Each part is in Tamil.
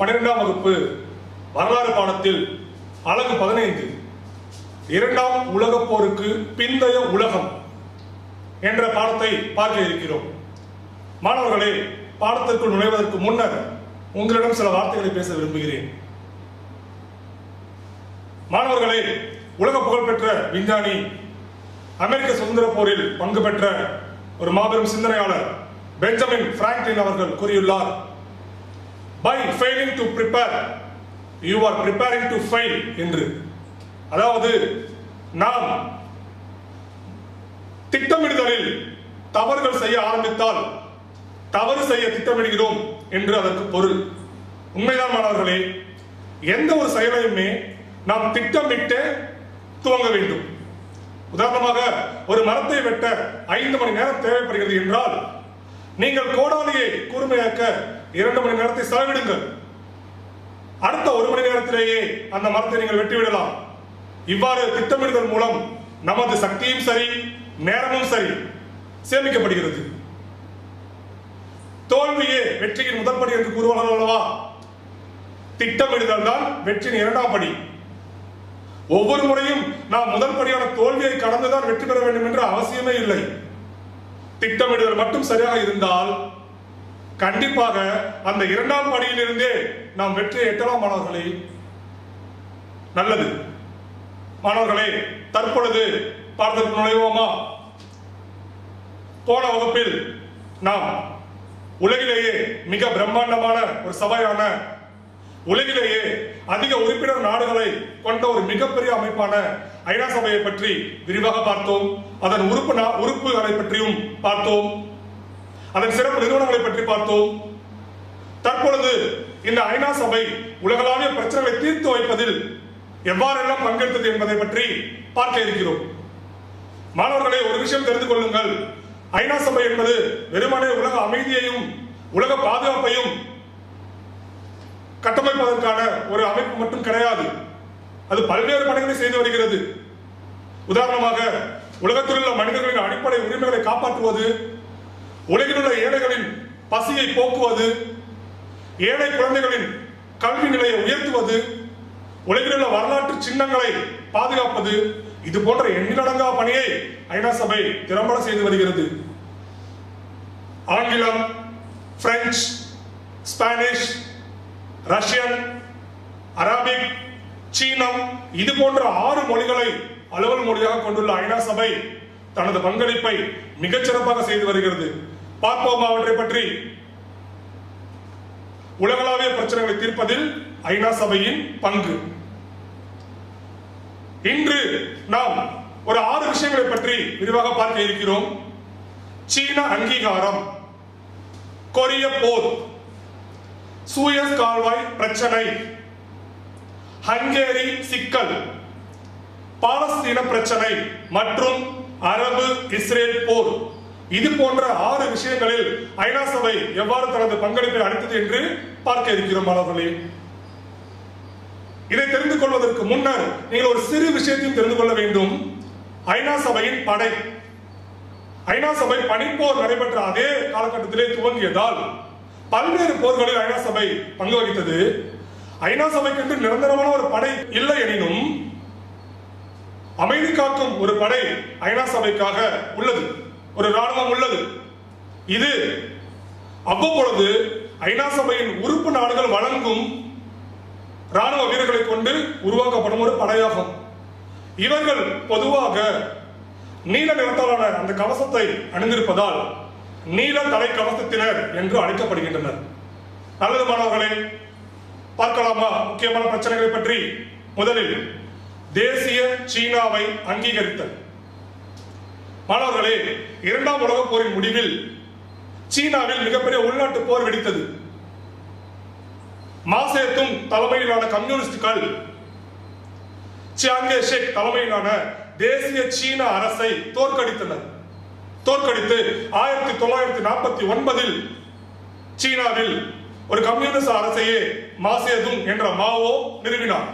பன்னிரெண்டாம் வகுப்பு வரலாறு பாடத்தில் அழகு பதினைந்து. இரண்டாம் உலகப் போருக்கு பிந்தைய உலகம் என்ற பாடத்தை பார்க்க இருக்கிறோம். மாணவர்களே பாடத்திற்குள் நுழைவதற்கு முன்னர் உங்களிடம் சில வார்த்தைகளை பேச விரும்புகிறேன். மாணவர்களே உலக புகழ்பெற்ற விஞ்ஞானி அமெரிக்க சுதந்திர போரில் பங்கு பெற்ற ஒரு மாபெரும் சிந்தனையாளர் பெஞ்சமின் பிராங்க்லின் அவர்கள் கூறியுள்ளார் by failing to prepare you are preparing to fail என்று. அதாவது நாம் திட்டமிடுதலில் தவறுகள் செய்ய ஆரம்பித்தால் தவறு செய்ய திட்டமிடுகிறோம் என்று அதற்கு பொருள். உண்மைதான் மாணவர்களே எந்த ஒரு செயலையுமே நாம் திட்டமிட்டு துவங்க வேண்டும். உதாரணமாக ஒரு மரத்தை வெட்ட ஐந்து மணி நேரம் தேவைப்படுகிறது என்றால் நீங்கள் கோடாலியை கூர்மையாக்க இரண்டு மணி நேரத்தை செலவிடுங்கள். அடுத்த ஒரு மணி நேரத்திலேயே அந்த மரத்தை நீங்கள் வெட்டிவிடலாம். இவ்வாறு திட்டமிடுதல் மூலம் நமது சக்தியும் சரி நேரமும் சரி சேமிக்கப்படுகிறது. தோல்வியே வெற்றியின் முதல் படி என்று கூறுவார்கள் அல்லவா? திட்டமிடுதல் தான் வெற்றியின் இரண்டாம் படி. ஒவ்வொரு முறையும் நாம் முதல் படியான தோல்வியை கடந்துதான் வெற்றி பெற வேண்டும் என்ற அவசியமே இல்லை. திட்டமிடுதல் மட்டும் சரியாக இருந்தால் கண்டிப்பாக அந்த இரண்டாம் படியிலிருந்தே நாம் வெற்றியை எட்டலாம் மாணவர்களே. நல்லது. மாணவர்களே தற்பொழுது பாடத்திற்கு நுழைவோமா? போன வகுப்பில் நாம் உலகிலேயே மிக பிரம்மாண்டமான ஒரு சபையான உலகிலேயே அதிக உறுப்பினர் நாடுகளை கொண்ட ஒரு மிகப்பெரிய அமைப்பான ஐநா சபையை பற்றி விரிவாக பார்த்தோம். அதன் உறுப்பு உறுப்புகளை பற்றியும் பார்த்தோம். அதன் சிறப்பு நிறுவனங்களை பற்றி பார்த்தோம். தற்பொழுது இந்த ஐநா சபை உலகளாவிய பிரச்சனைகளை தீர்த்து வைப்பதில் எவ்வாறெல்லாம் பங்கெடுத்தது என்பதை பற்றி பார்க்க இருக்கிறோம். மாணவர்களை ஒரு விஷயம் தெரிந்து கொள்ளுங்கள். ஐநா சபை என்பது வெறுமனே உலக அமைதியையும் உலக பாதுகாப்பையும் கட்டமைப்பதற்கான ஒரு அமைப்பு மட்டும் கிடையாது. அது பல்வேறு பணிகளை செய்து வருகிறது. உதாரணமாக உலகத்தில் உள்ள மனிதர்களின் அடிப்படை உரிமைகளை காப்பாற்றுவது உலகில் உள்ள ஏழைகளின் பசியை போக்குவது ஏழை குழந்தைகளின் கல்வி நிலையை உயர்த்துவது உலகில் உள்ள வரலாற்று சின்னங்களை பாதுகாப்பது இது போன்ற எண்ணிலடங்கா பணியை ஐநா சபை திறம்பட செய்து வருகிறது. ஆங்கிலம் பிரெஞ்சு ஸ்பானிஷ் ரஷ்யன் அராபிக் சீனம் இது போன்ற ஆறு மொழிகளை அலுவல் மொழியாக கொண்டுள்ள ஐநா சபை தனது பங்களிப்பை மிகச்சிறப்பாக செய்து வருகிறது. பார்ப்போம் அவற்றை பற்றி. உலகளாவிய பிரச்சனைகளை தீர்ப்பதில் ஐநா சபையின் பங்கு. இன்று நாம் ஒரு ஆறு விஷயங்களை பற்றி விரிவாக பார்க்க இருக்கிறோம். சீன அங்கீகாரம் கொரிய போர் சூயஸ் கால்வாய் பிரச்சனை ஹங்கேரி சிக்கல் பாலஸ்தீன பிரச்சனை மற்றும் அரபு இஸ்ரேல் போர். இது போன்ற ஆறு விஷயங்களில் ஐநா சபை எவ்வாறு தனது பங்களிப்பை அளித்தது என்று பார்க்க இருக்கிறோம் மாணவர்களே. இதை தெரிந்து கொள்வதற்கு முன்னர் நீங்கள் ஒரு சிறு விஷயத்தையும் தெரிந்து கொள்ள வேண்டும். ஐநா சபையின் படை. ஐநா சபை பனிப்போர் நடைபெற்ற அதே காலகட்டத்திலே துவங்கியதால் பல்வேறு போர்களில் ஐநா சபை பங்கு வகித்தது. ஐநா சபைக்கு நிரந்தரமான ஒரு படை இல்லை எனினும் அமைதி காக்கும் ஒரு படை ஐநா சபைக்காக உள்ளது. ஒரு ராணுவம் உள்ளது. இது அவ்வப்பொழுது ஐநா சபையின் உறுப்பு நாடுகள் வழங்கும் ராணுவ வீரர்களை கொண்டு உருவாக்கப்படும் ஒரு படையாகும். இவர்கள் பொதுவாக நீல நிறத்தாலான அந்த கவசத்தை அணிந்திருப்பதால் நீல தலை கவசத்தினர் என்று அழைக்கப்படுகின்றனர். நல்லது மாணவர்களே பார்க்கலாமா? முக்கியமான பிரச்சனைகளை பற்றி முதலில் தேசிய சீனாவை அங்கீகரித்தல். மாணவர்களே இரண்டாம் உலக போரின் முடிவில் சீனாவில் மிகப்பெரிய உள்நாட்டு போர் வெடித்தது. மாசேத்தும் தலைமையிலான கம்யூனிஸ்டுகள் சியாங்கே ஷேக் தலைமையிலான தேசிய சீன அரசை தோற்கடித்தனர். தோற்கடித்து ஆயிரத்தி தொள்ளாயிரத்தி நாற்பத்தி ஒன்பதில் சீனாவில் ஒரு கம்யூனிஸ்ட் அரசையே மாசேதும் என்ற மாவோ நிறுவினார்.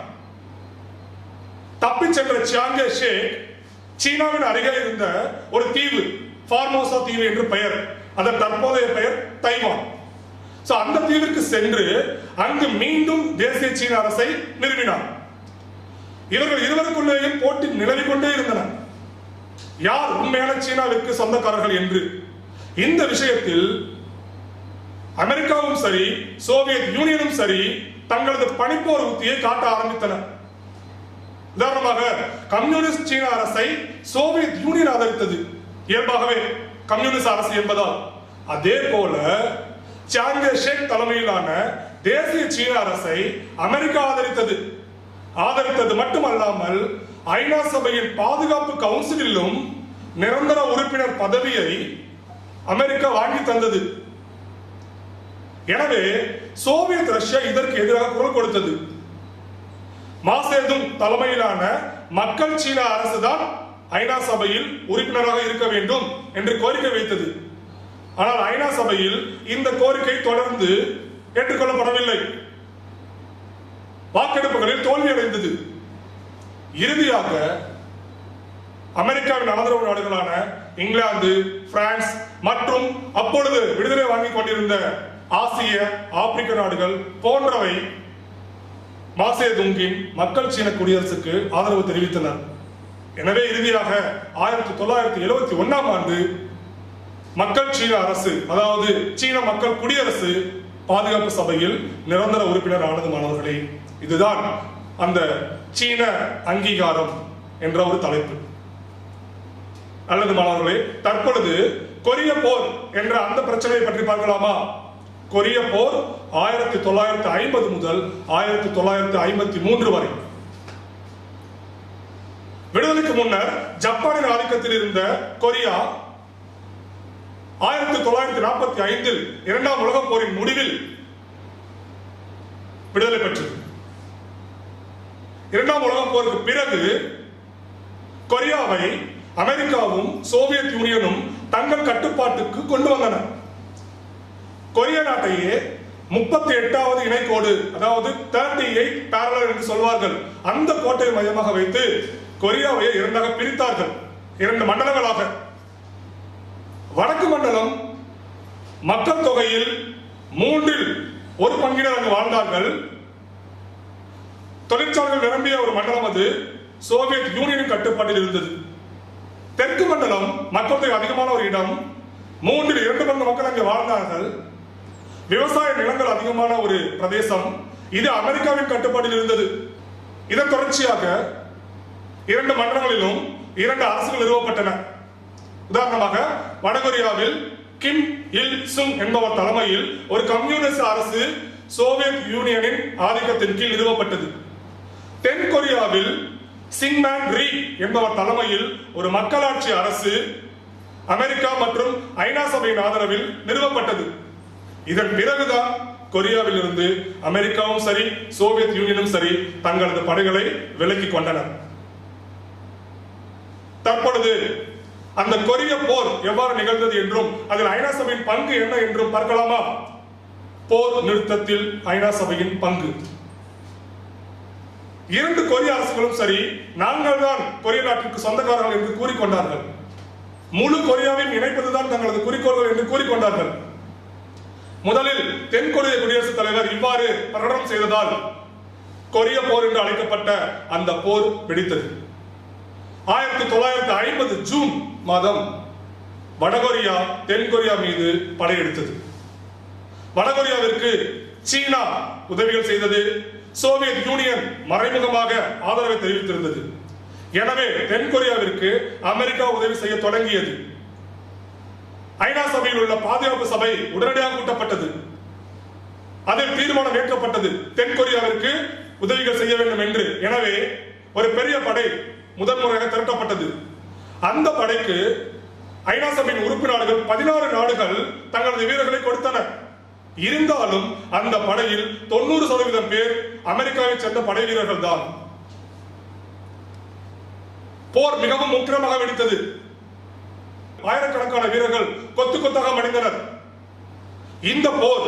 தப்பிச் சென்ற சியாங்கே ஷேக் சீனாவின் அருகே இருந்த ஒரு தீவு ஃபார்மோசா தீவு என்று பெயர். அதன் தற்போதைய பெயர் தைவான். சோ அந்த தீவிற்கு சென்று அங்கு மீண்டும் தேசிய சீன அரசை நிறுவினார். இவர்கள் இருவருக்குள்ளேயும் போட்டி நிலவிக் கொண்டே இருந்தன. யார் உண்மையான சீனாவிற்கு சொந்தக்காரர்கள் என்று? இந்த விஷயத்தில் அமெரிக்காவும் சரி சோவியத் யூனியனும் சரி தங்களது பனிப்போர் உத்தியை காட்ட ஆரம்பித்தனர் உதாரணமாக கம்யூனிஸ்ட் சீன அரசை சோவியத் யூனியன் ஆதரித்தது. இயல்பாகவே கம்யூனிஸ்ட் அரசு என்பதால். அதே போல சாங்கே ஷேக் தலைமையிலான தேசிய சீன அரசை அமெரிக்கா ஆதரித்தது. ஆதரித்தது மட்டுமல்லாமல் ஐநா சபையின் பாதுகாப்பு கவுன்சிலிலும் நிரந்தர உறுப்பினர் பதவியை அமெரிக்கா வாங்கி தந்தது. எனவே சோவியத் ரஷ்யா இதற்கு எதிராக குரல் கொடுத்தது. மாசேதுங் தலைமையிலான மக்கள் சீன அரசுதான் ஐநா சபையில் உறுப்பினராக இருக்க வேண்டும் என்று கோரிக்கை வைத்தது. ஆனால் ஐநா சபையில் இந்த கோரிக்கை தொடர்ந்து ஏற்றுக்கொள்ளப்படவில்லை. வாக்கெடுப்புகளில் தோல்வியடைந்தது. இறுதியாக அமெரிக்காவின் ஆதரவு நாடுகளான இங்கிலாந்து பிரான்ஸ் மற்றும் அப்பொழுது விடுதலை வாங்கிக் கொண்டிருந்த ஆசிய ஆப்பிரிக்க நாடுகள் போன்றவை மாசேதுங்கின் மக்கள் சீன குடியரசுக்கு ஆதரவு தெரிவித்தனர். எனவே இறுதியாக ஆயிரத்தி தொள்ளாயிரத்தி எழுபத்தி ஒன்னாம் ஆண்டு மக்கள் சீன அரசு அதாவது சீன மக்கள் குடியரசு பாதுகாப்பு சபையில் நிரந்தர உறுப்பினர் ஆனது மாணவர்களே இதுதான் அந்த சீன அங்கீகாரம் என்ற ஒரு தலைப்பு. நல்லது மாணவர்களே தற்பொழுது கொரிய போர் என்ற அந்த பிரச்சனையை பற்றி பார்க்கலாமா? கொரிய போர் ஆயிரத்தி தொள்ளாயிரத்தி ஐம்பது முதல் ஆயிரத்தி தொள்ளாயிரத்தி ஐம்பத்தி மூன்று வரை. விடுதலைக்கு முன்னர் ஜப்பானின் ஆதிக்கத்தில் இருந்த கொரியா ஆயிரத்தி தொள்ளாயிரத்தி நாற்பத்தி ஐந்தில் இரண்டாம் உலகப் போரின் முடிவில் விடுதலை பெற்றது. இரண்டாம் உலகப் போருக்கு பிறகு கொரியாவை அமெரிக்காவும் சோவியத் யூனியனும் தங்கள் கட்டுப்பாட்டுக்கு கொண்டு வந்தன. கொரிய நாட்டையே முப்பத்தி எட்டாவது இணைக்கோடு அதாவது தேர்ட்டி எயிட் பேரலர் என்று சொல்வார்கள் அந்த கோட்டை மையமாக வைத்து கொரியாவை இரண்டாக பிரித்தார்கள் இரண்டு மண்டலங்களாக. வடக்கு மண்டலம் மக்கள் தொகையில் மூன்றில் ஒரு பங்கினர் அங்கு வாழ்ந்தார்கள். தொழிற்சாலைகள் நிரம்பிய ஒரு மண்டலம் அது சோவியத் யூனியனின் கட்டுப்பாட்டில் இருந்தது. தெற்கு மண்டலம் மக்கள் தொகை அதிகமான ஒரு இடம் மூன்றில் இரண்டு பங்கு மக்கள் அங்கு வாழ்ந்தார்கள். விவசாய நிலங்கள் அதிகமான ஒரு பிரதேசம். இது அமெரிக்காவின் கட்டுப்பாட்டில் இருந்தது. இதன் தொடர்ச்சியாக இரண்டு மன்றங்களிலும் இரண்டு அரசுகள் நிறுவப்பட்டன. உதாரணமாக வடகொரியாவில் கிம் இல் சுங் என்பவர் தலைமையில் ஒரு கம்யூனிஸ்ட் அரசு சோவியத் யூனியனின் ஆதிக்கத்தின் கீழ் நிறுவப்பட்டது. தென் கொரியாவில் சிங்மேன் ரீ என்பவர் தலைமையில் ஒரு மக்களாட்சி அரசு அமெரிக்கா மற்றும் ஐநா சபையின் ஆதரவில் நிறுவப்பட்டது. இதன் பிறகுதான் கொரியாவில் இருந்து அமெரிக்காவும் சரி சோவியத் யூனியனும் சரி தங்களது படைகளை விலக்கிக் கொண்டனர். தற்பொழுது அந்த கொரிய போர் எவ்வாறு நிகழ்ந்தது என்றும் அதில் ஐநா சபையின் பங்கு என்ன என்றும் பார்க்கலாமா? போர் நிறுத்தத்தில் ஐநா சபையின் பங்கு. இரண்டு கொரிய அரசுகளும் சரி நாங்கள் தான் கொரிய நாட்டிற்கு சொந்தக்காரர்கள் என்று கூறிக்கொண்டார்கள். முழு கொரியாவையும் இணைப்பதுதான் தங்களது குறிக்கோள்கள் என்று கூறிக்கொண்டார்கள். முதலில் தென்கொரிய குடியரசுத் தலைவர் இவ்வாறு பிரகடனம் செய்ததால் கொரிய போர் என்று அழைக்கப்பட்ட அந்த போர் வெடித்தது. ஆயிரத்தி தொள்ளாயிரத்தி ஐம்பது ஜூன் மாதம் வடகொரியா தென் கொரியா மீது படையெடுத்தது வடகொரியாவிற்கு சீனா உதவிகள் செய்தது சோவியத் யூனியன் மறைமுகமாக ஆதரவை தெரிவித்திருந்தது. எனவே தென்கொரியாவிற்கு அமெரிக்கா உதவி செய்ய தொடங்கியது. ஐநா சபையில் உள்ள பாதுகாப்பு சபை உடனடியாக கூட்டப்பட்டது. அதில் தீர்மானம் ஏற்கப்பட்டது. தென் கொரியாவிற்கு உதவிகள் செய்ய வேண்டும் என்று. எனவே ஒரு பெரிய படை முதன்முறையாக திரட்டப்பட்டது. அந்த படைக்கு ஐநா சபையின் உறுப்பு நாடுகள் பதினாறு நாடுகள் தங்களது வீரர்களை கொடுத்தனர் இருந்தாலும் அந்த படையில் தொண்ணூறு சதவீதம் பேர் அமெரிக்காவை சேர்ந்த படை வீரர்கள் தான் போர் மிகவும் முக்கியமாக வெடித்தது. ஆயிரக்கணக்கான வீரர்கள் கொத்து கொத்தாக மடிந்தனர். இந்த போர்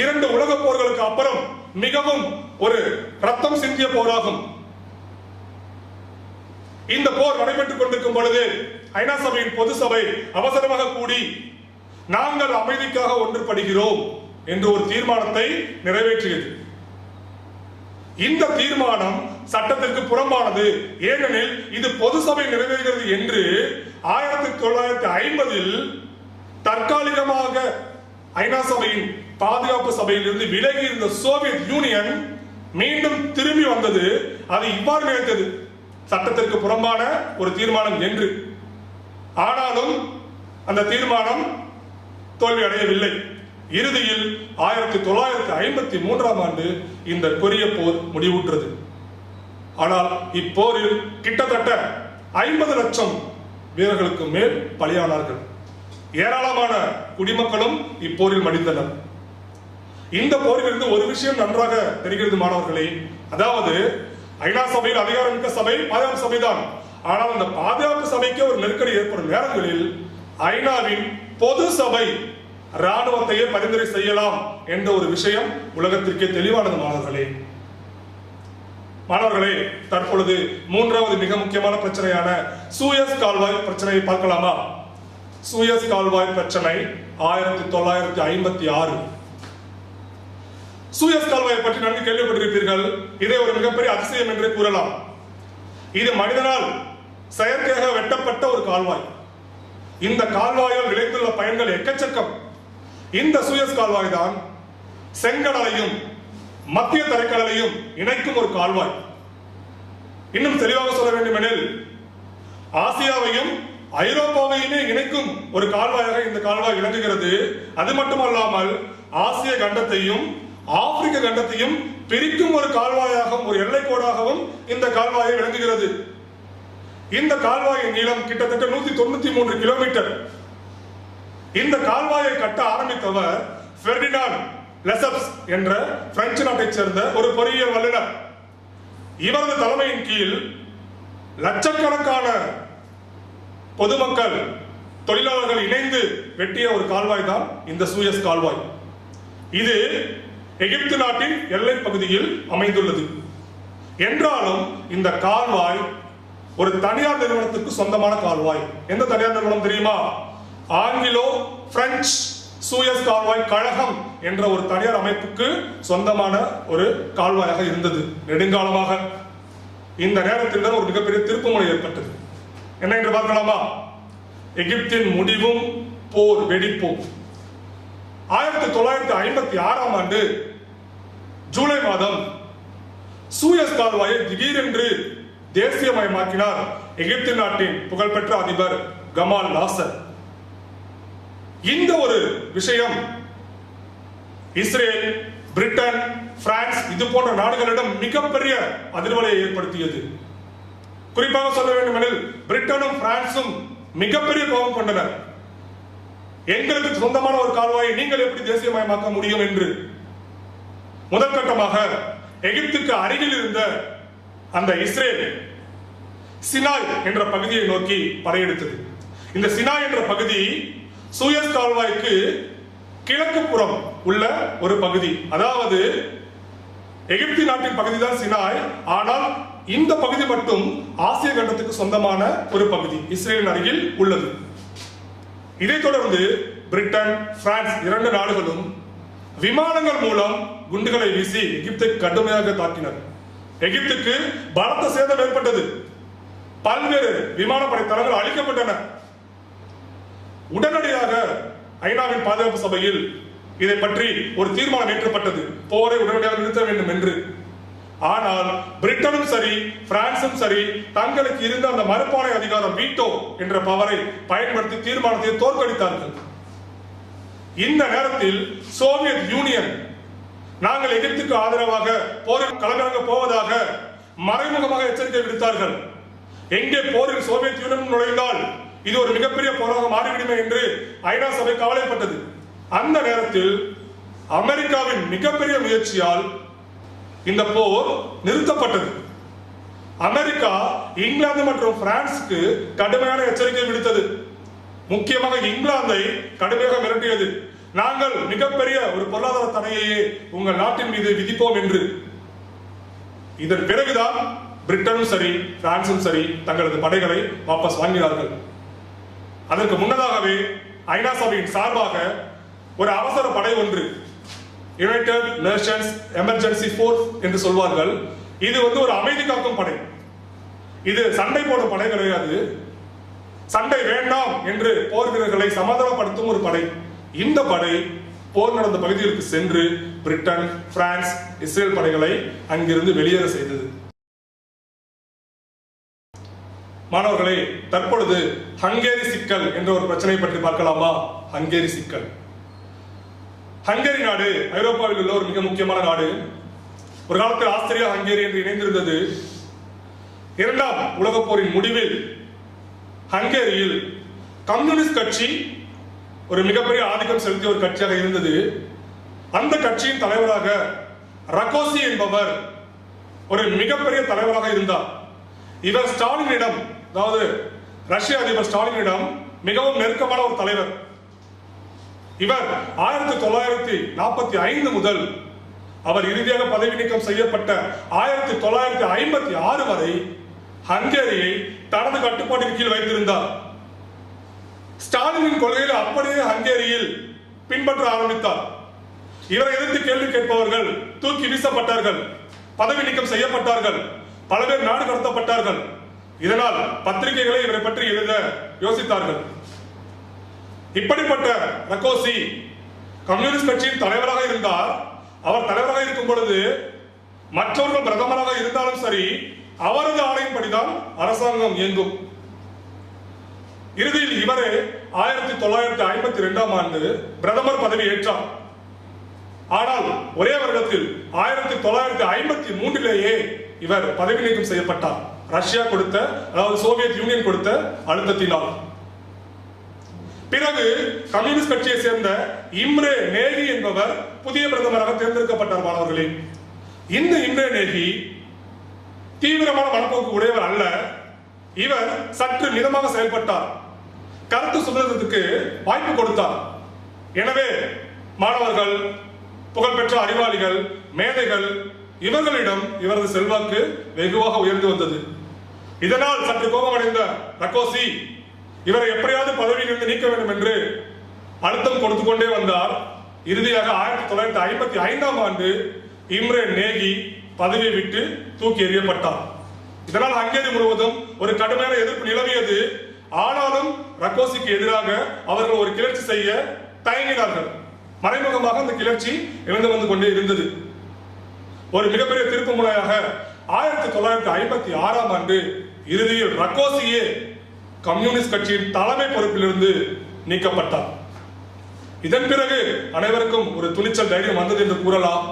இரண்டு உலக போர்களுக்கு அப்புறம் மிகவும் ஒரு ரத்தம் சிந்திய போராகும். இந்த போர் நடைபெற்றுக் கொண்டிருக்கும் பொழுது ஐநா சபையின் பொது சபை அவசரமாக கூடி நாங்கள் அமைதிக்காக ஒன்றுபடுகிறோம் என்று ஒரு தீர்மானத்தை நிறைவேற்றியது. இந்த தீர்மானம் சட்டத்திற்கு புறம்பானது. ஏனெனில் இது பொது சபை நிறைவேறுகிறது என்று ஆயிரத்தி தொள்ளாயிரத்தி ஐம்பதில் தற்காலிகமாக ஐநா சபையின் பாதுகாப்பு சபையிலிருந்து விலகி இருந்த சோவியத் யூனியன் மீண்டும் திரும்பி வந்தது. அது இவ்வாறு நினைத்தது. சட்டத்திற்கு புறம்பான ஒரு தீர்மானம் என்று. ஆனாலும் அந்த தீர்மானம் தோல்வி அடையவில்லை இறுதியில் ஆயிரத்தி தொள்ளாயிரத்தி ஐம்பத்தி மூன்றாம் ஆண்டு இந்த கொரிய போர் முடிவுற்றது. ஆனால் இப்போரில் கிட்டத்தட்ட ஐம்பது லட்சம் வீரர்களுக்கு மேல் பலியானார்கள். ஏராளமான குடிமக்களும் இப்போரில் மடிந்தனர். இந்த போரிலிருந்து ஒரு விஷயம் நன்றாக தெரிகிறது மாணவர்களே. அதாவது ஐநா சபையில் அதிகாரமிக்க சபை பாதுகாப்பு சபைதான். ஆனால் அந்த பாதுகாப்பு சபைக்கு ஒரு நெருக்கடி ஏற்படும் நேரங்களில் ஐநாவின் பொது சபை ராணுவத்தையே பரிந்துரை செய்யலாம் என்ற ஒரு விஷயம் உலகத்திற்கே தெளிவானது மாணவர்களே. மாணவர்களே தற்பொழுது மூன்றாவது மிக முக்கியமான பிரச்சனையான சூயஸ் கால்வாய் பிரச்சனையை பார்க்கலாமா? சூயஸ் கால்வாய் பிரச்சனை ஆயிரத்தி தொள்ளாயிரத்தி ஐம்பத்தி ஆறு. சூயஸ் கால்வாயை பற்றி நன்கு கேள்விப்பட்டிருப்பீர்கள். இதை ஒரு மிகப்பெரிய அதிசயம் என்று கூறலாம். இது மனிதனால் செயற்கையாக வெட்டப்பட்ட ஒரு கால்வாய். இந்த கால்வாயால் விளைந்துள்ள பயன்கள் எக்கச்சக்கம். இந்த சூயஸ் கால்வாய் தான் செங்கடலையும் மத்திய தரைக்கடலையும் இணைக்கும் ஒரு கால்வாய். இன்னும் தெளிவாக சொல்ல வேண்டுமெனில் ஆசியாவையும் ஐரோப்பாவையுமே இணைக்கும் ஒரு கால்வாயாக இந்த கால்வாய் விளங்குகிறது. அது மட்டுமல்லாமல் ஆசிய கண்டத்தையும் ஆப்பிரிக்க கண்டத்தையும் பிரிக்கும் ஒரு கால்வாயாகவும் ஒரு எல்லை கோடாகவும் இந்த கால்வாயை விளங்குகிறது. இந்த கால்வாயின் நீளம் கிட்டத்தட்ட நூத்தி தொண்ணூத்தி மூன்று கிலோமீட்டர். இந்த கால்வாயை கட்ட ஆரம்பித்தவர் பெர்டினான் லெசப்ஸ் என்ற பிரெஞ்சு நாட்டைச் சேர்ந்த ஒரு பொறியியல் வல்லுநர். இவரது தலைமையின் கீழ் லட்சக்கணக்கான பொதுமக்கள் தொழிலாளர்கள் இணைந்து வெட்டிய ஒரு கால்வாய் தான் இந்த சூயஸ் கால்வாய். இது எகிப்து நாட்டின் எல்லை பகுதியில் அமைந்துள்ளது. என்றாலும் இந்த கால்வாய் ஒரு தனியார் நிறுவனத்துக்கு சொந்தமான கால்வாய். எந்த தனியார் நிறுவனம் தெரியுமா? ஆங்கிலோ பிரெஞ்சு சூயஸ் கால்வாய் கழகம் என்ற ஒரு தனியார் அமைப்புக்கு சொந்தமான ஒரு கால்வாயாக இருந்தது. நெடுங்காலமாக. இந்த நேரத்தில்தான் ஒரு மிகப்பெரிய திருப்புமுனை ஏற்பட்டது. என்ன என்று பார்க்கலாமா? எகிப்தின் முடிவும் போர் வெடிப்பும். ஆயிரத்தி தொள்ளாயிரத்தி ஐம்பத்தி ஆறாம் ஆண்டு ஜூலை மாதம் சூயஸ் கால்வாயை திடீரென்று தேசியமயமாக்கினார் எகிப்து நாட்டின் புகழ்பெற்ற அதிபர் கமால் நாசர். இந்த ஒரு விஷயம் இஸ்ரேல் பிரிட்டன் பிரான்ஸ் இது போன்ற நாடுகளிடம் மிகப்பெரிய அதிர்வலையை ஏற்படுத்தியது. குறிப்பாக சொல்ல வேண்டுமெனில் பிரிட்டனும் பிரான்சும் மிகப்பெரிய கோபம் கொண்டனர். எங்களுக்கு சொந்தமான ஒரு கால்வாயை நீங்கள் எப்படி தேசியமயமாக்க முடியும் என்று. முதற்கட்டமாக எகிப்துக்கு அருகில் இருந்த அந்த இஸ்ரேல் சினாய் என்ற பகுதியை நோக்கி படையெடுத்தது. இந்த சினாய் என்ற பகுதி சூயஸ் கால்வாய்க்கு கிழக்கு புறம் உள்ள ஒரு பகுதி. அதாவது எகிப்தி நாட்டின் பகுதி தான் சினாய். ஆனால் இந்த பகுதி மட்டும் ஆசிய கண்டத்துக்கு சொந்தமான ஒரு பகுதி இஸ்ரேலின் அருகில் உள்ளது. இதைத் தொடர்ந்து பிரிட்டன் பிரான்ஸ் இரண்டு நாடுகளும் விமானங்கள் மூலம் குண்டுகளை வீசி எகிப்தை கடுமையாக தாக்கினர். எகிப்துக்கு பலத்த சேதம் ஏற்பட்டது. பல்வேறு விமானப்படை தளங்கள் அழிக்கப்பட்டன. உடனடியாக ஐநாவின் பாதுகாப்பு சபையில் இதை பற்றி ஒரு தீர்மானம் ஏற்றப்பட்டது. போரை உடனடியாக நிறுத்த வேண்டும் என்று. ஆனால் பிரிட்டனும் சரி பிரான்சும் சரி தங்களுக்கு இருந்த அந்த மறுப்பானை அதிகாரம் வீட்டோ என்ற பவரை பயன்படுத்தி தீர்மானத்தை தோற்கடித்தார்கள். இந்த நேரத்தில் சோவியத் யூனியன் நாங்கள் எகிப்துக்கு ஆதரவாக போரில் களமிறங்க போவதாக மறைமுகமாக எச்சரிக்கை விடுத்தார்கள். எங்கே போரில் சோவியத் யூனியன் நுழைந்தால் இது ஒரு மிகப்பெரிய போராக மாறிவிடுமே என்று ஐநா சபை கவலைப்பட்டது. அந்த நேரத்தில் அமெரிக்காவின் மிகப்பெரிய முயற்சியால் இந்த போர் நிறுத்தப்பட்டது. அமெரிக்கா இங்கிலாந்து மற்றும் பிரான்சுக்கு கடுமையான எச்சரிக்கை விடுத்தது. முக்கியமாக இங்கிலாந்தை கடுமையாக மிரட்டியது. நாங்கள் மிகப்பெரிய ஒரு பொருளாதார தடையையே உங்கள் நாட்டின் மீது விதிப்போம் என்று. இதன் பிறகுதான் பிரிட்டனும் சரி பிரான்சும் சரி தங்களது படைகளை வாபஸ் வாங்கினார்கள். அதற்கு முன்னதாகவே ஐநா சபையின் சார்பாக ஒரு அவசர படை ஒன்று யுனைடெட் நேஷன்ஸ் எமர்ஜென்சி போர்ஸ் என்று சொல்வார்கள். இது வந்து ஒரு அமைதி காக்கும் படை. இது சண்டை போடும் படை கிடையாது. சண்டை வேண்டாம் என்று போர் வீரர்களை சமாதானப்படுத்தும் ஒரு படை. இந்த படை போர் நடந்த பகுதிகளுக்கு சென்று பிரிட்டன் பிரான்ஸ் இஸ்ரேல் படைகளை அங்கிருந்து வெளியேற செய்தது. மாணவர்களே தற்பொழுது ஹங்கேரி சிக்கல் என்ற ஒரு பிரச்சனை பற்றி பார்க்கலாமா? ஹங்கேரி சிக்கல். ஹங்கேரி நாடு ஐரோப்பாவில் உள்ள ஒரு மிக முக்கியமான நாடு. ஒரு காலத்தில் ஆஸ்திரியா ஹங்கேரி என்று இணைந்திருந்தது. இரண்டாம் உலகப் போரின் முடிவில் ஹங்கேரியில் கம்யூனிஸ்ட் கட்சி ஒரு மிகப்பெரிய ஆதிக்கம் செலுத்திய ஒரு கட்சியாக இருந்தது. அந்த கட்சியின் தலைவராக ரகோசி என்பவர் ஒரு மிகப்பெரிய தலைவராக இருந்தார். இவர் ஸ்டாலினிடம் அதாவது ரஷ்ய அதிபர் ஸ்டாலினிடம் மிகவும் நெருக்கமான ஒரு தலைவர். இவர் ஆயிரத்தி தொள்ளாயிரத்தி நாற்பத்தி ஐந்து முதல் அவர் இறுதியாக பதவி நீக்கம் செய்யப்பட்ட ஆயிரத்தி தொள்ளாயிரத்தி ஐம்பத்தி ஆறு வரை ஹங்கேரியை தனது கட்டுப்பாட்டின் கீழ் வைத்திருந்தார். ஸ்டாலினின் கொள்கையில் அப்படியே ஹங்கேரியில் பின்பற்ற ஆரம்பித்தார். இவரை எதிர்த்து கேள்வி கேட்பவர்கள் தூக்கி வீசப்பட்டார்கள். பதவி நீக்கம் செய்யப்பட்டார்கள். பல பேர் நாடு கடத்தப்பட்டார்கள். இதனால் பத்திரிகைகளை இவரை பற்றி எழுத யோசித்தார்கள். இப்படிப்பட்ட ரகோசி கம்யூனிஸ்ட் கட்சியின் தலைவராக இருந்தார். அவர் தலைவராக இருக்கும் பொழுது மற்றவர்கள் பிரதமராக இருந்தாலும் சரி அவரது ஆணையின்படிதான் அரசாங்கம் இயங்கும். இறுதியில் இவரே ஆயிரத்தி தொள்ளாயிரத்தி ஐம்பத்தி இரண்டாம் ஆண்டு பிரதமர் பதவி ஏற்றார். ஆனால் ஒரே வருடத்தில் ஆயிரத்தி தொள்ளாயிரத்தி ஐம்பத்தி மூன்றிலேயே இவர் பதவி நீக்கம் செய்யப்பட்டார். ரஷ்யா கொடுத்த அதாவது சோவியத் யூனியன் கொடுத்த அழுத்தத்தினால். பிறகு கம்யூனிஸ்ட் கட்சியை சேர்ந்த இம்ரே நேகி என்பவர் புதிய பிரதமராக தேர்ந்தெடுக்கப்பட்டார் மாணவர்களே. இந்த இம்ரே நேகி தீவிரமான மனப்போக்கு உடையவர் அல்ல. இவர் சற்று மிதமாக செயல்பட்டார். கருத்து சுதந்திரத்துக்கு வாய்ப்பு கொடுத்தார். எனவே மாணவர்கள் புகழ்பெற்ற அறிவாளிகள் மேதைகள் இவர்களிடம் இவரது செல்வாக்கு வெகுவாக உயர்ந்து வந்தது. இதனால் சற்று கோபமடைந்த ரகோசி இவரை எப்படியாவது பதவியிலிருந்து நீக்க வேண்டும் என்று அழுத்தம் கொடுத்து கொண்டே வந்தார். இறுதியாக ஆயிரத்தி தொள்ளாயிரத்தி ஐம்பத்தி ஐந்தாம் ஆண்டு இம்ரே நேகி பதவியை விட்டு தூக்கி எறியப்பட்டார். இதனால் ஹங்கேரி முழுவதும் ஒரு கடுமையான எதிர்ப்பு நிலவியது. ஆனாலும் ரக்கோசிக்கு எதிராக அவர்கள் ஒரு கிளர்ச்சி செய்ய தயங்கினார்கள். மறைமுகமாக அந்த கிளர்ச்சி இழந்து வந்து கொண்டே இருந்தது. ஒரு மிகப்பெரிய திருப்பு முனையாக ஆயிரத்தி தொள்ளாயிரத்தி ஐம்பத்தி ஆறாம் ஆண்டு இறுதியில் ரக்கோசியே கம்யூனிஸ்ட் கட்சியின் தலைமை பொறுப்பிலிருந்து நீக்கப்பட்டார். இதன் பிறகு அனைவருக்கும் ஒரு துணிச்சல் தைரியம் வந்தது என்று கூறலாம்.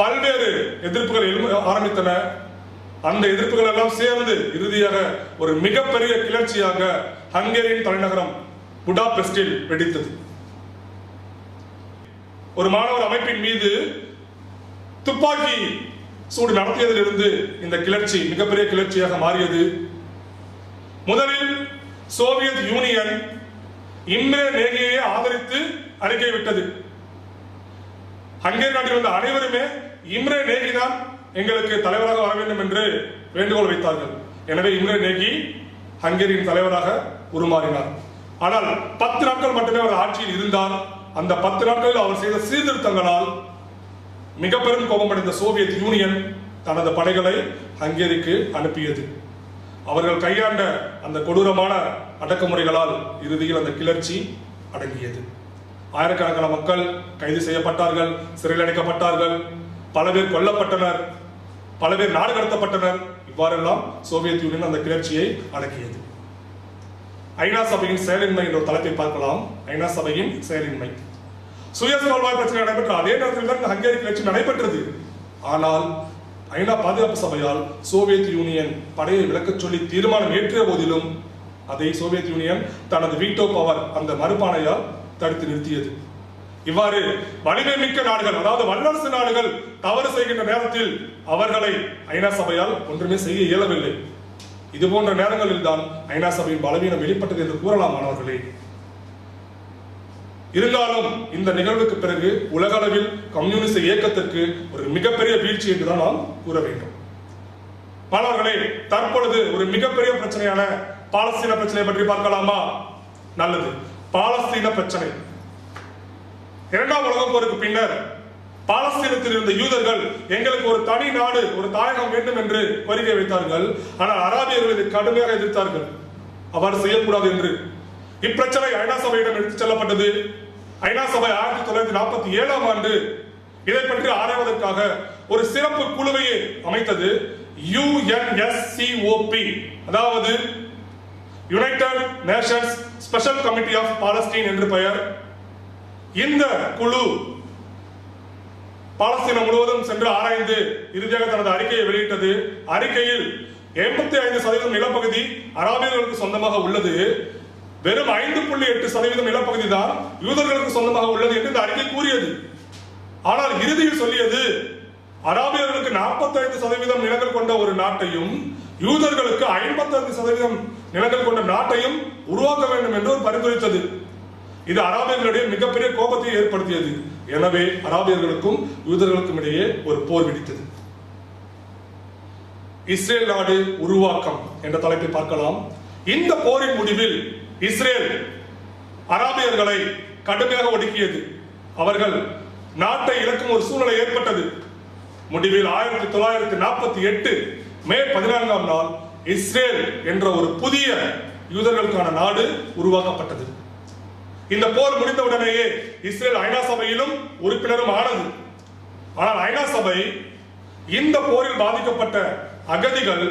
பல்வேறு எதிர்ப்புகள் எழும்ப ஆரம்பித்தன. அந்த எதிர்ப்புகள் எல்லாம் சேர்ந்து இறுதியாக ஒரு மிகப்பெரிய கிளர்ச்சியாக ஹங்கேரியின் தலைநகரம் புடாபெஸ்டில் வெடித்தது. ஒரு மாணவர் அமைப்பின் மீது துப்பாக்கி சூடு நடத்தியதிலிருந்து இந்த கிளர்ச்சி மிகப்பெரிய கிளர்ச்சியாக மாறியது. முதலில் சோவியத் யூனியன் இம்ரே நேகியை ஆதரித்து அறிக்கை விட்டது. ஹங்கேரி நாட்டில் இருந்த அனைவருமே இம்ரே நேகி தான் எங்களுக்கு தலைவராக வர வேண்டும் என்று வேண்டுகோள் வைத்தார்கள். எனவே இம்ரே நேகி ஹங்கேரியின் தலைவராக உருமாறினார். ஆனால் பத்து நாட்கள் மட்டுமே அவர் ஆட்சியில் இருந்தார். அந்த பத்து நாட்களில் அவர் செய்த சீர்திருத்தங்களால் மிக பெரும் கோபமடைந்த சோவியத் யூனியன் தனது படைகளை ஹங்கேரிக்கு அனுப்பியது. அவர்கள் கையாண்ட அந்த கொடூரமான அடக்குமுறைகளால் இறுதியில் அந்த கிளர்ச்சி அடங்கியது. ஆயிரக்கணக்கான மக்கள் கைது செய்யப்பட்டார்கள் சிறையில் அடைக்கப்பட்டார்கள். பல பேர் கொல்லப்பட்டனர். பல பேர் நாடு கடத்தப்பட்டனர். இவ்வாறெல்லாம் சோவியத் யூனியன் அந்த கிளர்ச்சியை அடக்கியது. ஐநா சபையின் செயலின்மை என்ற ஒரு தலைப்பை பார்க்கலாம். ஐநா சபையின் செயலின்மை. சுயஸ் கால்வாய் பிரச்சனை நடைபெற்ற அதே நேரத்தில் தான் ஹங்கேரி கிளர்ச்சி நடைபெற்றது. ஆனால் ஐநா பாதுகாப்பு சபையால் சோவியத் யூனியன் படையை விளக்கச் சொல்லி தீர்மானம் ஏற்றிய போதிலும் அதை சோவியத் யூனியன் தனது வீட்டோ பவர் அந்த மறுப்பானையால் தடுத்து நிறுத்தியது. இவ்வாறு வலிமை மிக்க நாடுகள் அதாவது வல்லரசு நாடுகள் தவறு செய்கின்ற நேரத்தில் அவர்களை ஐநா சபையால் ஒன்றுமே செய்ய இயலவில்லை. இது போன்ற நேரங்களில் தான் ஐநா சபையின் பலவீனம் வெளிப்பட்டது என்று கூறலாம் மாணவர்களே. இருந்தாலும் இந்த நிகழ்வுக்கு பிறகு உலக அளவில் கம்யூனிஸ்ட் இயக்கத்திற்கு ஒரு மிகப்பெரிய வீழ்ச்சி என்றுதான் நாம் கூற வேண்டும். மாணவர்களே தற்பொழுது ஒரு மிகப்பெரிய பிரச்சனையான பாலஸ்தீன பிரச்சனை பற்றி பார்க்கலாமா? நல்லது. பாலஸ்தீன பிரச்சனை. இரண்டாம் உலகப் போருக்கு பின்னர் பாலஸ்தீனத்தில் இருந்த யூதர்கள் எங்களுக்கு ஒரு தனி நாடு ஒரு தாயகம் வேண்டும் என்று கோரிக்கை வைத்தார்கள். ஆனால் அராபியர்கள் இதை கடுமையாக எதிர்த்தார்கள். அவ்வாறு செய்யக்கூடாது என்று இப்பிரச்சனை ஐநா சபையிடம் எடுத்துச் செல்லப்பட்டது. ஐநா சபை ஆயிரத்தி தொள்ளாயிரத்தி நாற்பத்தி ஏழாம் ஆண்டு இதை பற்றி ஆராய்வதற்காக ஒரு சிறப்பு குழுவையே அமைத்தது. யுஎன்எஸ்சிஓபி அதாவது United Nations Special Committee of Palestine என்று பெயர். இந்த குழு பாலஸ்தீனம் முழுவதும் சென்று ஆராய்ந்து இறுதியாக தனது அறிக்கையை வெளியிட்டது. அறிக்கையில் எண்பத்தி ஐந்து சதவீதம் நிலப்பகுதி அராபியர்களுக்கு சொந்தமாக உள்ளது. வெறும் ஐந்து புள்ளி எட்டு சதவீதம் நிலப்பகுதி தான் யூதர்களுக்கு சொந்தமாக உள்ளது என்று இந்த அறிக்கை கூறியது. ஆனால் இறுதியில் சொல்லியது அராபியர்களுக்கு 45% சதவீதம் நிலங்கள் கொண்ட ஒரு நாட்டையும் யூதர்களுக்கு 55% சதவீதம் நிலங்கள் கொண்ட நாட்டையும் உருவாக்க வேண்டும் என்று ஒரு பரிந்துரைத்தது. இது அராபியர்களிடையே மிகப்பெரிய கோபத்தை ஏற்படுத்தியது. எனவே அராபியர்களுக்கும் யூதர்களுக்கும் இடையே ஒரு போர் வெடித்தது. இஸ்ரேல் நாடு உருவாக்கம் என்ற தலைப்பை பார்க்கலாம். இந்த போரின் முடிவில் இஸ்ரேல் அராபியர்களை கடுமையாக ஒடுக்கியது. அவர்கள் நாட்டை இழக்கும் ஒரு சூழ்நிலை ஏற்பட்டது. முடிவில் ஆயிரத்தி தொள்ளாயிரத்தி நாற்பத்தி எட்டு மே பதினான்காம் நாள் இஸ்ரேல் என்ற ஒரு புதிய யூதர்களுக்கான நாடு உருவாக்கப்பட்டது. இந்த போர் முடிந்தவுடனேயே இஸ்ரேல் ஐநா சபையிலும் உறுப்பினரும் ஆனது. ஆனால் ஐநா சபை இந்த போரில் பாதிக்கப்பட்ட அகதிகள்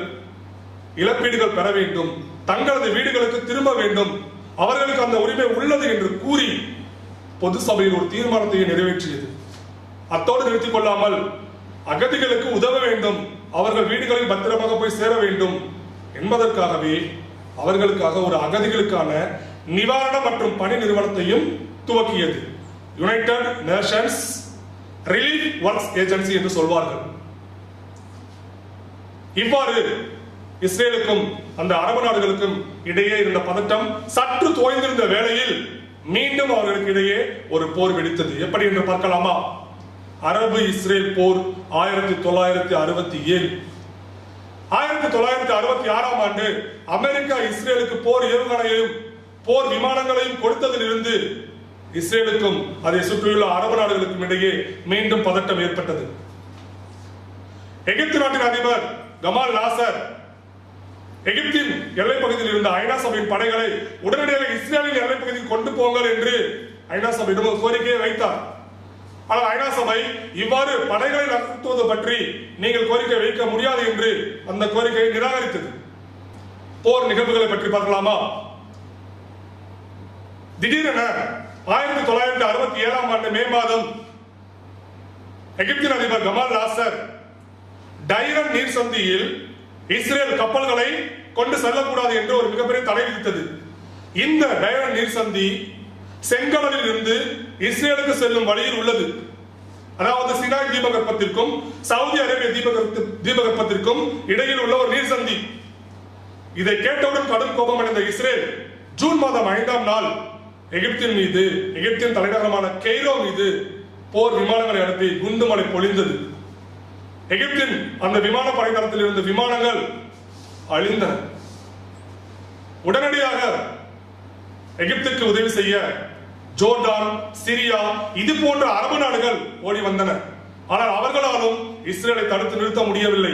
இழப்பீடுகள் பெற வேண்டும் தங்களது வீடுகளுக்கு திரும்ப வேண்டும். அவர்களுக்கு அந்த உரிமை உள்ளது என்று கூறி பொது சபையில் ஒரு தீர்மானத்தை நிறைவேற்றியது. அத்தோடு நிறுத்திக் கொள்ளாமல் அகதிகளுக்கு உதவ வேண்டும். அவர்கள் வீடுகளில் பத்திரமாக போய் சேர வேண்டும். என்பதற்காகவே அவர்களுக்காக ஒரு அகதிகளுக்கான நிவாரண மற்றும் பணி நிறுவனத்தையும் துவக்கியது. United Nations Relief Works Agency என்று சொல்வார்கள். இவ்வாறு இஸ்ரேலுக்கும் அந்த அரபு நாடுகளுக்கும் இடையே இருந்த பதட்டம் சற்று தோய்ந்திருந்த வேளையில் மீண்டும் அவர்களுக்கு இடையே ஒரு போர் வெடித்தது. எப்படி என்று பார்க்கலாமா? அரபு இஸ்ரேல் போர் ஆயிரத்தி தொள்ளாயிரத்தி அறுபத்தி ஏழு. ஆயிரத்தி தொள்ளாயிரத்தி அறுபத்தி ஆறாம் ஆண்டு அமெரிக்கா இஸ்ரேலுக்கு போர் ஏவுகணையையும் போர் விமானங்களையும் கொடுத்ததிலிருந்து இஸ்ரேலுக்கும் அதை சுற்றியுள்ள அரபு நாடுகளுக்கும் இடையே மீண்டும் பதட்டம் ஏற்பட்டது. எகிப்து நாட்டின் அதிபர் கமால் நாசர் எகிப்தின் எல்லைப்பகுதியில் இருந்த ஐநா சபையின் படைகளை உடனடியாக இஸ்ரேலின் எல்லைப் கொண்டு போங்கள் என்று ஐநா சபையிடம் கோரிக்கையை வைத்தார். ஆனால் ஐநா சபை இவ்வாறு படைகளை நகர்த்துவது பற்றி நீங்கள் கோரிக்கை வைக்க முடியாது என்று அந்த கோரிக்கையை நிராகரித்தது. போர் நிகழ்வுகளை பற்றி பார்க்கலாமா? திடீரென ஆயிரத்தி தொள்ளாயிரத்தி அறுபத்தி ஏழாம் ஆண்டு மே மாதம் எகிப்தின் அதிபர் கமால் நாசர் டைரன் நீர் சந்தியில் இஸ்ரேல் கப்பல்களை கொண்டு செல்லக்கூடாது என்று ஒரு மிகப்பெரிய தடை விதித்தது. இந்த டைரன் நீர் சந்தி செங்கடலில் இருந்து இஸ்ரேலுக்கு செல்லும் வழியில் உள்ளது. அதாவது சினாய் தீபகற்பத்திற்கும் சவுதி அரேபிய தீபகற்ப தீபகற்பத்திற்கும் இடையில் உள்ள ஒரு நீர் சந்தி இதை கேட்டவுடன் கடும் கோபம் அடைந்த இஸ்ரேல் ஜூன் மாதம் ஐந்தாம் நாள் எகிப்தின் மீது எகிப்தின் தலைநகரமான கெய்ரோ மீது போர் விமானங்களை அனுப்பி குண்டுமலை பொழிந்தது. எகிப்தின் அந்த விமான படைத்தளத்தில் இருந்த விமானங்கள் அழிந்தன. உடனடியாக எகிப்துக்கு உதவி செய்ய ஜோர்டான் சிரியா இது போன்ற அரபு நாடுகள் ஓடி வந்தன. ஆனால் அவர்களாலும் இஸ்ரேலை தடுத்து நிறுத்த முடியவில்லை.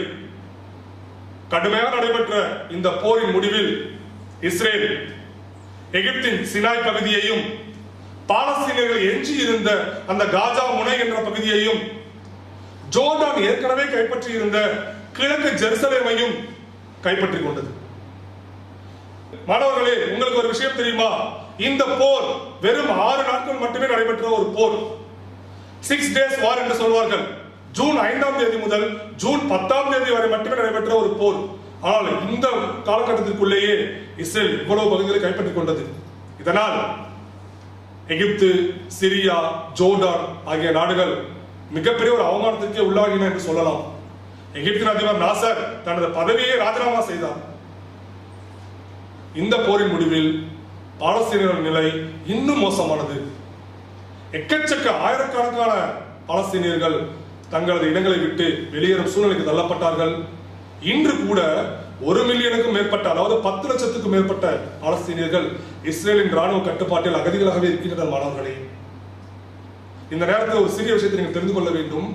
கடுமையாக நடைபெற்ற இந்த போரின் முடிவில் இஸ்ரேல் எகிப்தின் சினாய் பகுதியையும் பாலஸ்தீனியர்கள் எஞ்சி இருந்த அந்த காஜா முனை என்ற பகுதியையும் ஜோர்டான் ஏற்கனவே கைப்பற்றி இருந்த கிழக்கு ஜெருசலேமையும் கைப்பற்றி கொண்டது. மாணவர்களே உங்களுக்கு ஒரு விஷயம் தெரியுமா? இந்த போர் வெறும் ஆறு நாட்கள் மட்டுமே நடைபெற்ற ஒரு போர். சிக்ஸ் டேஸ் வார் என்று சொல்வார்கள். ஜூன் ஐந்தாம் தேதி முதல் ஜூன் பத்தாம் தேதி வரை மட்டுமே நடைபெற்ற ஒரு போர். ஆனால் இந்த காலகட்டத்திற்குள்ளேயே இஸ்ரேல் இவ்வளவு பகுதிகளை கைப்பற்றிக் கொண்டது. இதனால் எகிப்து சிரியா ஜோர்டான் ஆகிய நாடுகள் மிகப்பெரிய ஒரு அவமானத்திற்கே உள்ளாகின என்று சொல்லலாம். எகிப்தின் அதிபர் நாசர் தனது பதவியை ராஜினாமா செய்தார். இந்த போரின் முடிவில் பாலஸ்தீனியர்கள் நிலை இன்னும் மோசமானது. எக்கச்சக்க ஆயிரக்கணக்கான பாலஸ்தீனியர்கள் தங்களது இடங்களை விட்டு வெளியேறும் சூழ்நிலைக்கு தள்ளப்பட்டார்கள். இன்று கூட ஒரு மில்லியனுக்கும் மேற்பட்ட அதாவது பத்து லட்சத்துக்கும் மேற்பட்ட பாலஸ்தீனியர்கள் இஸ்ரேலின் ராணுவ கட்டுப்பாட்டில் அகதிகளாகவே இருக்கின்றனர் மாணவர்களே. இந்த நேரத்தில் ஒரு சிறிய விஷயத்தை நீங்கள் தெரிந்து கொள்ள வேண்டும்.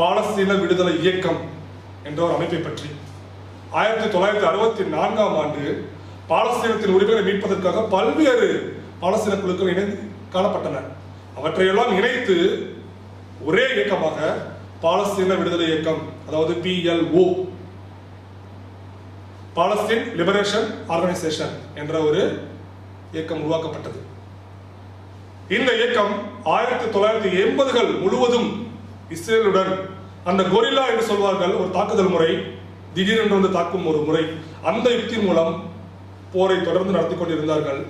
பாலஸ்தீன விடுதலை இயக்கம் என்ற ஒரு அமைப்பை பற்றி. ஆயிரத்தி தொள்ளாயிரத்தி அறுபத்தி நான்காம் ஆண்டு பாலஸ்தீனத்தின் உரிமைகளை மீட்பதற்காக பல்வேறு பாலஸ்தீன குழுக்கள் இணைந்து காணப்பட்டன. அவற்றையெல்லாம் இணைத்து ஒரே இயக்கமாக பாலஸ்தீன விடுதலை இயக்கம் அதாவது பிஎல்ஓ பாலஸ்தீன் லிபரேஷன் ஆர்கனைசேஷன் என்ற ஒரு இயக்கம் உருவாக்கப்பட்டது. இந்த இயக்கம் ஆயிரத்தி தொள்ளாயிரத்தி எண்பதுகள் முழுவதும் இஸ்ரேலுடன் அந்த கொரில்லா என்று சொல்வார்கள் ஒரு தாக்குதல் முறை திடீரென்று வந்து தாக்கும் ஒரு முறை அந்த யுக்தி மூலம் போரை தொடர்ந்து நடத்தி கொண்டிருந்தார்கள்.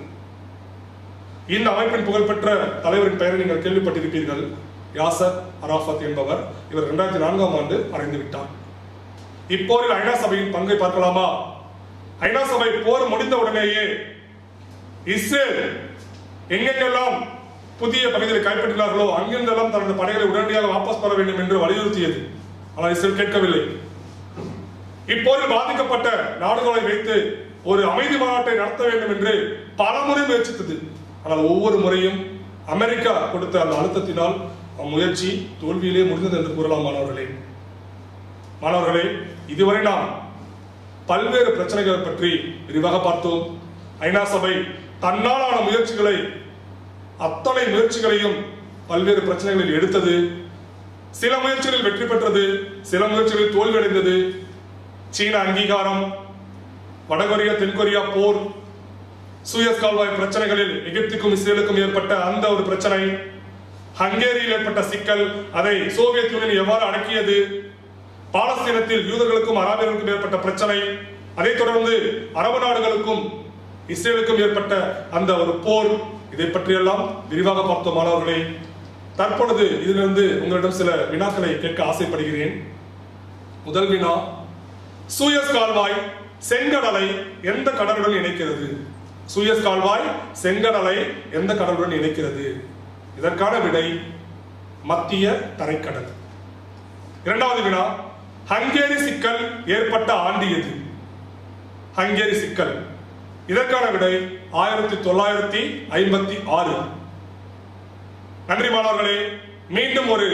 இந்த அமைப்பின் புகழ்பெற்ற தலைவரின் பெயரை நீங்கள் கேள்விப்பட்டிருப்பீர்கள். யாசர் அராஃபத் என்பவர் இவர் இரண்டாயிரத்தி நான்காம் ஆண்டு மறைந்து விட்டார். இப்போரில் ஐநா சபையின் பங்கை பார்க்கலாமா? ஐநா சபை போர் முடிந்த உடனேயே இஸ்ரேல் எங்கெங்கெல்லாம் புதிய பகுதிகளை கைப்பற்றினார்களோ அங்கிருந்தெல்லாம் தனது படைகளை உடனடியாக வாபஸ் பெற வேண்டும் என்று வலியுறுத்தியது. ஆனால் இஸ்ரேல் கேட்கவில்லை. இப்போரில் பாதிக்கப்பட்ட நாடுகளை வைத்து ஒரு அமைதி மாநாட்டை நடத்த வேண்டும் என்று பல முறை முயற்சித்தது. ஆனால் ஒவ்வொரு முறையும் அமெரிக்கா கொடுத்த அந்த அழுத்தத்தினால் அம்முயற்சி தோல்வியிலே முடிந்தது என்று கூறலாம் மாணவர்களே. மாணவர்களே இதுவரை நாம் பல்வேறு பிரச்சனைகளை பற்றி விரிவாக பார்த்தோம். ஐநா சபை தன்னாலான முயற்சிகளை அத்தனை முயற்சிகளையும் பல்வேறு பிரச்சனைகளில் எடுத்தது சில முயற்சிகளில் வெற்றி பெற்றது சில முயற்சிகளில் தோல்வியடைந்தது. சீன அங்கீகாரம் வடகொரியா தென்கொரியா போர் சூயஸ் கால்வாய் பிரச்சனைகளில் எகிப்துக்கும் இஸ்ரேலுக்கும் ஏற்பட்ட அந்த ஒரு பிரச்சனை ஹங்கேரியில் ஏற்பட்ட சிக்கல் அதை சோவியத் யூனியன் எவ்வாறு அடக்கியது பாலஸ்தீனத்தில் யூதர்களுக்கும் அராபியர்களுக்கும் ஏற்பட்ட பிரச்சனை அதைத் தொடர்ந்து அரபு நாடுகளுக்கும் இஸ்ரேலுக்கும் ஏற்பட்ட அந்த ஒரு போர் இதை பற்றியெல்லாம் விரிவாக பார்த்தோம். மாணவர்களே தற்பொழுது இதிலிருந்து உங்களிடம் சில வினாக்களை கேட்க ஆசைப்படுகிறேன். முதல் வினா சூயஸ் கால்வாய் செங்கடலை எந்த கடலுடன் இணைக்கிறது? சூயஸ் கால்வாய் செங்கடலை எந்த கடலுடன் இணைக்கிறது? இதற்கான விடை மத்திய தரைக்கடல். இரண்டாவது வினா ஹங்கேரி சிக்கல் ஏற்பட்ட ஆண்டு எது ஹங்கேரி சிக்கல். இதற்கான விடை ஆயிரத்தி தொள்ளாயிரத்தி ஐம்பத்தி ஆறு. நன்றி மாணவர்களே மீண்டும் ஒரு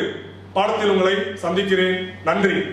பாடத்தில் உங்களை சந்திக்கிறேன். நன்றி.